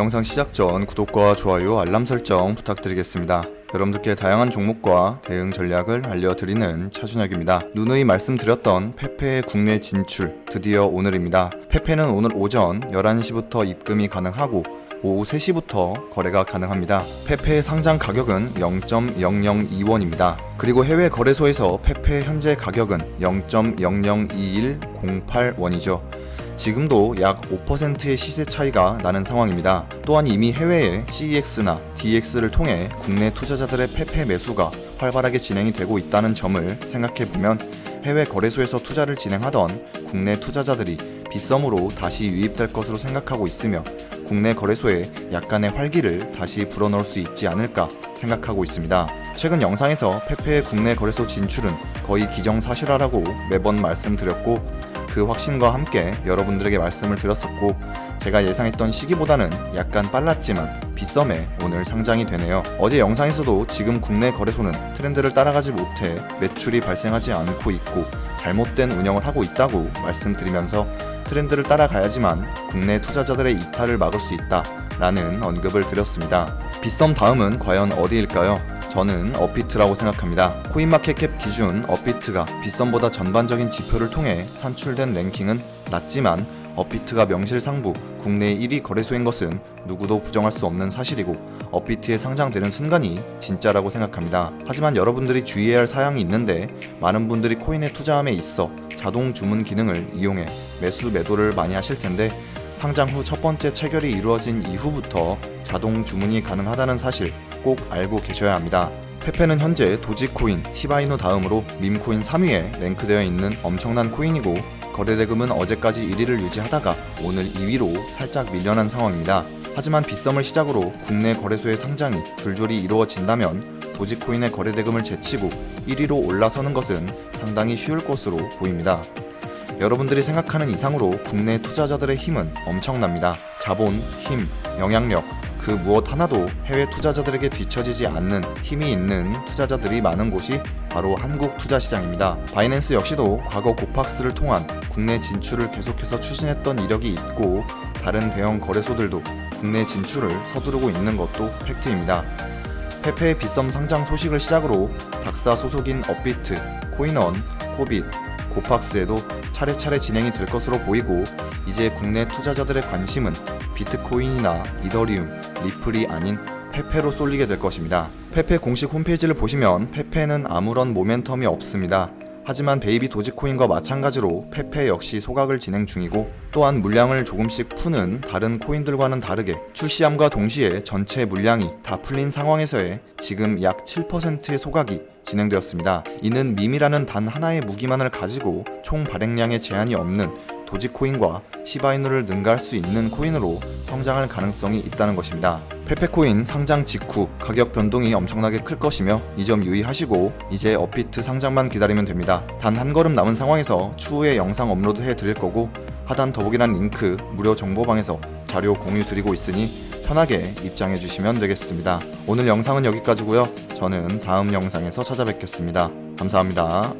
영상 시작 전 구독과 좋아요, 알람 설정 부탁드리겠습니다. 여러분들께 다양한 종목과 대응 전략을 알려드리는 차준혁입니다. 누누이 말씀드렸던 페페의 국내 진출 드디어 오늘입니다. 페페는 오늘 오전 11시부터 입금이 가능하고 오후 3시부터 거래가 가능합니다. 페페의 상장 가격은 0.002원입니다. 그리고 해외 거래소에서 페페 현재 가격은 0.002108원이죠. 지금도 약 5%의 시세 차이가 나는 상황입니다. 또한 이미 해외의 CEX나 DX를 통해 국내 투자자들의 페페 매수가 활발하게 진행이 되고 있다는 점을 생각해 보면 해외 거래소에서 투자를 진행하던 국내 투자자들이 빗썸으로 다시 유입될 것으로 생각하고 있으며 국내 거래소에 약간의 활기를 다시 불어넣을 수 있지 않을까 생각하고 있습니다. 최근 영상에서 페페의 국내 거래소 진출은 거의 기정사실화라고 매번 말씀드렸고 그 확신과 함께 여러분들에게 말씀을 드렸었고 제가 예상했던 시기보다는 약간 빨랐지만 빗썸에 오늘 상장이 되네요. 어제 영상에서도 지금 국내 거래소는 트렌드를 따라가지 못해 매출이 발생하지 않고 있고 잘못된 운영을 하고 있다고 말씀드리면서 트렌드를 따라가야지만 국내 투자자들의 이탈을 막을 수 있다 라는 언급을 드렸습니다. 빗썸 다음은 과연 어디일까요? 저는 업비트라고 생각합니다. 코인마켓캡 기준 업비트가 빗썸보다 전반적인 지표를 통해 산출된 랭킹은 낮지만 업비트가 명실상부 국내 1위 거래소인 것은 누구도 부정할 수 없는 사실이고 업비트에 상장되는 순간이 진짜라고 생각합니다. 하지만 여러분들이 주의해야 할 사항이 있는데 많은 분들이 코인에 투자함에 있어 자동 주문 기능을 이용해 매수 매도를 많이 하실 텐데 상장 후 첫 번째 체결이 이루어진 이후부터 자동 주문이 가능하다는 사실 꼭 알고 계셔야 합니다. 페페는 현재 도지코인, 시바이노 다음으로 밈코인 3위에 랭크되어 있는 엄청난 코인이고 거래대금은 어제까지 1위를 유지하다가 오늘 2위로 살짝 밀려난 상황입니다. 하지만 빗썸을 시작으로 국내 거래소의 상장이 줄줄이 이루어진다면 도지코인의 거래대금을 제치고 1위로 올라서는 것은 상당히 쉬울 것으로 보입니다. 여러분들이 생각하는 이상으로 국내 투자자들의 힘은 엄청납니다. 자본, 힘, 영향력, 그 무엇 하나도 해외 투자자들에게 뒤처지지 않는 힘이 있는 투자자들이 많은 곳이 바로 한국 투자 시장입니다. 바이낸스 역시도 과거 고팍스를 통한 국내 진출을 계속해서 추진했던 이력이 있고 다른 대형 거래소들도 국내 진출을 서두르고 있는 것도 팩트입니다. 페페의 빗썸 상장 소식을 시작으로 박사 소속인 업비트, 코인원, 코빗, 고팍스에도 차례차례 진행이 될 것으로 보이고 이제 국내 투자자들의 관심은 비트코인이나 이더리움, 리플이 아닌 페페로 쏠리게 될 것입니다. 페페 공식 홈페이지를 보시면 페페는 아무런 모멘텀이 없습니다. 하지만 베이비 도지코인과 마찬가지로 페페 역시 소각을 진행 중이고 또한 물량을 조금씩 푸는 다른 코인들과는 다르게 출시함과 동시에 전체 물량이 다 풀린 상황에서의 지금 약 7%의 소각이 진행되었습니다. 이는 밈이라는 단 하나의 무기만을 가지고 총 발행량에 제한이 없는 도지코인과 시바이누를 능가할 수 있는 코인으로 성장할 가능성이 있다는 것입니다. 페페코인 상장 직후 가격 변동이 엄청나게 클 것이며 이 점 유의하시고 이제 업비트 상장만 기다리면 됩니다. 단 한 걸음 남은 상황에서 추후에 영상 업로드 해 드릴 거고 하단 더보기란 링크 무료 정보방에서 자료 공유 드리고 있으니 편하게 입장해 주시면 되겠습니다. 오늘 영상은 여기까지고요. 저는 다음 영상에서 찾아뵙겠습니다. 감사합니다.